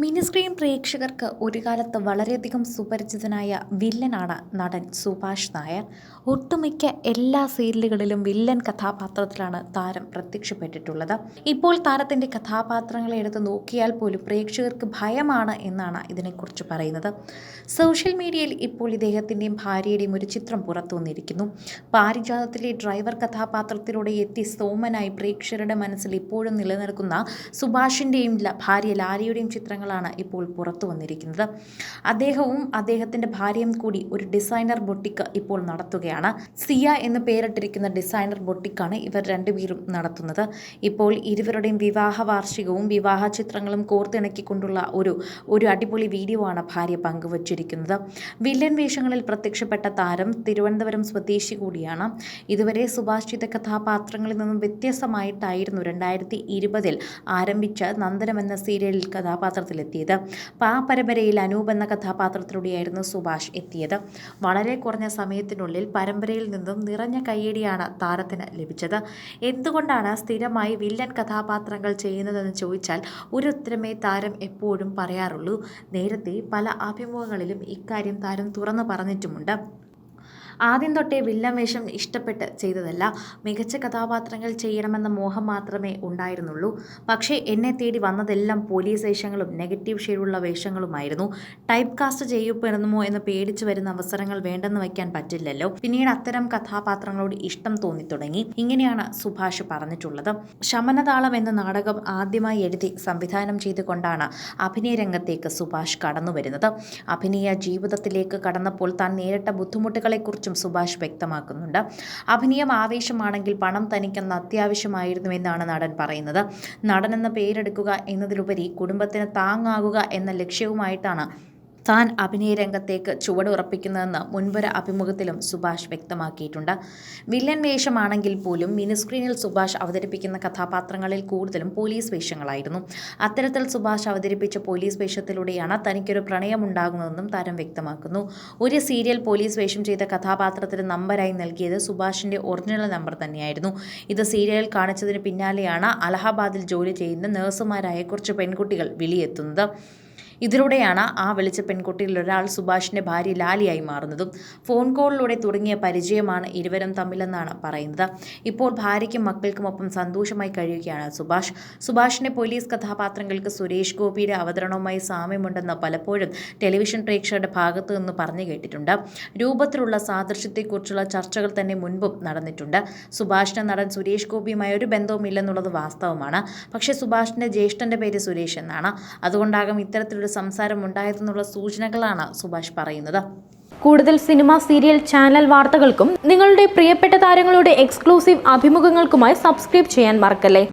Mini screen പ്രേക്ഷകർക്ക് ഒരു കാലത്ത് വളരെയധികം സുപരിചിതനായ വില്ലനാണ് നടൻ സുഭാഷ് നായർ. ഒട്ടുമിക്ക എല്ലാ സീരിയലുകളിലും വില്ലൻ കഥാപാത്രത്തിലാണ് താരം പ്രത്യക്ഷപ്പെട്ടിട്ടുള്ളത്. ഇപ്പോൾ താരത്തിന്റെ കഥാപാത്രങ്ങളെ എടുത്ത് നോക്കിയാൽ പോലും പ്രേക്ഷകർക്ക് ഭയമാണ് എന്നാണ് ഇതിനെക്കുറിച്ച് പറയുന്നത്. സോഷ്യൽ മീഡിയയിൽ ഇപ്പോൾ ഇദ്ദേഹത്തിന്റെയും ഭാര്യയുടെയും ഒരു ചിത്രം പുറത്തു വന്നിരിക്കുന്നു. പാരിജാതത്തിലെ ഡ്രൈവർ കഥാപാത്രത്തിലൂടെ എത്തി സോമനായി പ്രേക്ഷകരുടെ മനസ്സിൽ ഇപ്പോഴും നിലനിൽക്കുന്ന സുഭാഷിന്റെയും ഭാര്യ ലാരിയുടെയും ലാലയുടെയും ചിത്രങ്ങളാണ് ഇപ്പോൾ പുറത്തു വന്നിരിക്കുന്നത്. അദ്ദേഹവും അദ്ദേഹത്തിന്റെ ഭാര്യയും കൂടി ഒരു ഡിസൈനർ ബൊട്ടിക്ക് ഇപ്പോൾ നടത്തുകയാണ്. സിയ എന്ന് പേരിട്ടിരിക്കുന്ന ഡിസൈനർ ബൊട്ടിക്കാണ് ഇവർ രണ്ടുപേരും നടത്തുന്നത്. ഇപ്പോൾ ഇരുവരുടെയും വിവാഹ വാർഷികവും വിവാഹ ചിത്രങ്ങളും കോർത്തിണക്കിക്കൊണ്ടുള്ള ഒരു ഒരു അടിപൊളി വീഡിയോ ആണ് ഭാര്യ പങ്കുവച്ചിരിക്കുന്നത്. വില്ലൻ വേഷങ്ങളിൽ പ്രത്യക്ഷപ്പെട്ട താരം തിരുവനന്തപുരം സ്വദേശി കൂടിയാണ്. ഇതുവരെ സുഭാഷിത കഥാപാത്രങ്ങളിൽ നിന്നും വ്യത്യസ്തമായിട്ടായിരുന്നു രണ്ടായിരത്തി ഇരുപതിൽ ആരംഭിച്ച നന്ദനം എന്ന സീരിയലിൽ കഥാപാത്രത്തിലെത്തിയത് പാ പരമ്പരയിൽ അനൂപ് എന്ന കഥാപാത്രത്തിലൂടെയായിരുന്നു സുഭാഷ് എത്തിയത്. വളരെ കുറഞ്ഞ സമയത്തിനുള്ളിൽ പരമ്പരയിൽ നിന്നും നിറഞ്ഞ കയ്യടിയാണ് താരത്തിന് ലഭിച്ചത്. എന്തുകൊണ്ടാണ് സ്ഥിരമായി വില്ലൻ കഥാപാത്രങ്ങൾ ചെയ്യുന്നതെന്ന് ചോദിച്ചാൽ ഒരു ഉത്തരമേ താരം എപ്പോഴും പറയാറുള്ളൂ. നേരത്തെ പല അഭിമുഖങ്ങളിലും ഇക്കാര്യം താരം തുറന്നു പറഞ്ഞിട്ടുമുണ്ട്. ആദ്യം തൊട്ടേ വില്ലൻ വേഷം ഇഷ്ടപ്പെട്ട് ചെയ്തതല്ല. മികച്ച കഥാപാത്രങ്ങൾ ചെയ്യണമെന്ന മോഹം മാത്രമേ ഉണ്ടായിരുന്നുള്ളൂ. പക്ഷേ എന്നെ തേടി വന്നതെല്ലാം പോലീസ് വേഷങ്ങളും നെഗറ്റീവ് ഷെയ്ഡുള്ള വേഷങ്ങളുമായിരുന്നു. ടൈപ്പ് കാസ്റ്റ് ചെയ്യപ്പെടുന്നുമോ എന്ന് പേടിച്ചു വരുന്ന അവസരങ്ങൾ വേണ്ടെന്ന് വയ്ക്കാൻ പറ്റില്ലല്ലോ. പിന്നീട് അത്തരം കഥാപാത്രങ്ങളോട് ഇഷ്ടം തോന്നി തുടങ്ങി ഇങ്ങനെയാണ് സുഭാഷ് പറഞ്ഞിട്ടുള്ളത്. ശമനതാളം എന്ന നാടകം ആദ്യമായി എഴുതി സംവിധാനം ചെയ്തുകൊണ്ടാണ് അഭിനയ രംഗത്തേക്ക് സുഭാഷ് കടന്നു വരുന്നത് അഭിനയ ജീവിതത്തിലേക്ക് കടന്നപ്പോൾ താൻ നേരിട്ട ബുദ്ധിമുട്ടുകളെക്കുറിച്ചും സുഭാഷ് വ്യക്തമാക്കുന്നുണ്ട്. അഭിനയം ആവേശമാണെങ്കിൽ പണം തനിക്കെന്ന് അത്യാവശ്യമായിരുന്നുവെന്നാണ് നടൻ പറയുന്നത്. നടൻ എന്ന പേരെടുക്കുക എന്നതിലുപരി കുടുംബത്തിന് താങ്ങാകുക എന്ന ലക്ഷ്യവുമായിട്ടാണ് താൻ അഭിനയ രംഗത്തേക്ക് ചുവടുറപ്പിക്കുന്നതെന്ന് മുൻപൊരു അഭിമുഖത്തിലും സുഭാഷ് വ്യക്തമാക്കിയിട്ടുണ്ട്. വില്ലൻ വേഷമാണെങ്കിൽ പോലും മിനിസ്ക്രീനിൽ സുഭാഷ് അവതരിപ്പിക്കുന്ന കഥാപാത്രങ്ങളിൽ കൂടുതലും പോലീസ് വേഷങ്ങളായിരുന്നു. അത്തരത്തിൽ സുഭാഷ് അവതരിപ്പിച്ച പോലീസ് വേഷത്തിലൂടെയാണ് തനിക്കൊരു പ്രണയമുണ്ടാകുന്നതെന്നും താരം വ്യക്തമാക്കുന്നു. ഒരു സീരിയൽ പോലീസ് വേഷം ചെയ്ത കഥാപാത്രത്തിന് നമ്പറായി നൽകിയത് സുഭാഷിന്റെ ഒറിജിനൽ നമ്പർ തന്നെയായിരുന്നു. ഇത് സീരിയൽ കാണിച്ചതിന് പിന്നാലെയാണ് അലഹബാദിൽ ജോലി ചെയ്യുന്ന നഴ്സുമാരായ കുറച്ച് പെൺകുട്ടികൾ വിളിയെത്തുന്നത്. ഇതിലൂടെയാണ് ആ വിളിച്ച പെൺകുട്ടിയിൽ ഒരാൾ സുഭാഷിന്റെ ഭാര്യ ലാലിയായി മാറുന്നതും ഫോൺ കോളിലൂടെ തുടങ്ങിയ പരിചയമാണ് ഇരുവരും തമ്മിലെന്നാണ് പറയുന്നത്. ഇപ്പോൾ ഭാര്യയ്ക്കും മക്കൾക്കുമൊപ്പം സന്തോഷമായി കഴിയുകയാണ് സുഭാഷ്. സുഭാഷിന്റെ പോലീസ് കഥാപാത്രങ്ങൾക്ക് സുരേഷ് ഗോപിയുടെ അവതരണവുമായി സാമ്യമുണ്ടെന്ന് പലപ്പോഴും ടെലിവിഷൻ പ്രേക്ഷകരുടെ ഭാഗത്തു നിന്ന് പറഞ്ഞു കേട്ടിട്ടുണ്ട്. രൂപത്തിലുള്ള സാദൃശ്യത്തെക്കുറിച്ചുള്ള ചർച്ചകൾ തന്നെ മുൻപും നടന്നിട്ടുണ്ട്. സുഭാഷിന്റെ നടൻ സുരേഷ് ഗോപിയുമായി ഒരു ബന്ധവുമില്ലെന്നുള്ളത് വാസ്തവമാണ്. പക്ഷേ സുഭാഷിന്റെ ജ്യേഷ്ഠന്റെ പേര് സുരേഷ് എന്നാണ്. അതുകൊണ്ടാകും ഇത്തരത്തിലൊരു സംസാരം ഉണ്ടായതെന്നുള്ള സൂചനകളാണ് സുഭാഷ് പറയുന്നത്. കൂടുതൽ സിനിമ സീരിയൽ ചാനൽ വാർത്തകൾക്കും നിങ്ങളുടെ പ്രിയപ്പെട്ട താരങ്ങളുടെ എക്സ്ക്ലൂസീവ് അഭിമുഖങ്ങൾക്കുമായി സബ്സ്ക്രൈബ് ചെയ്യാൻ മറക്കല്ലേ?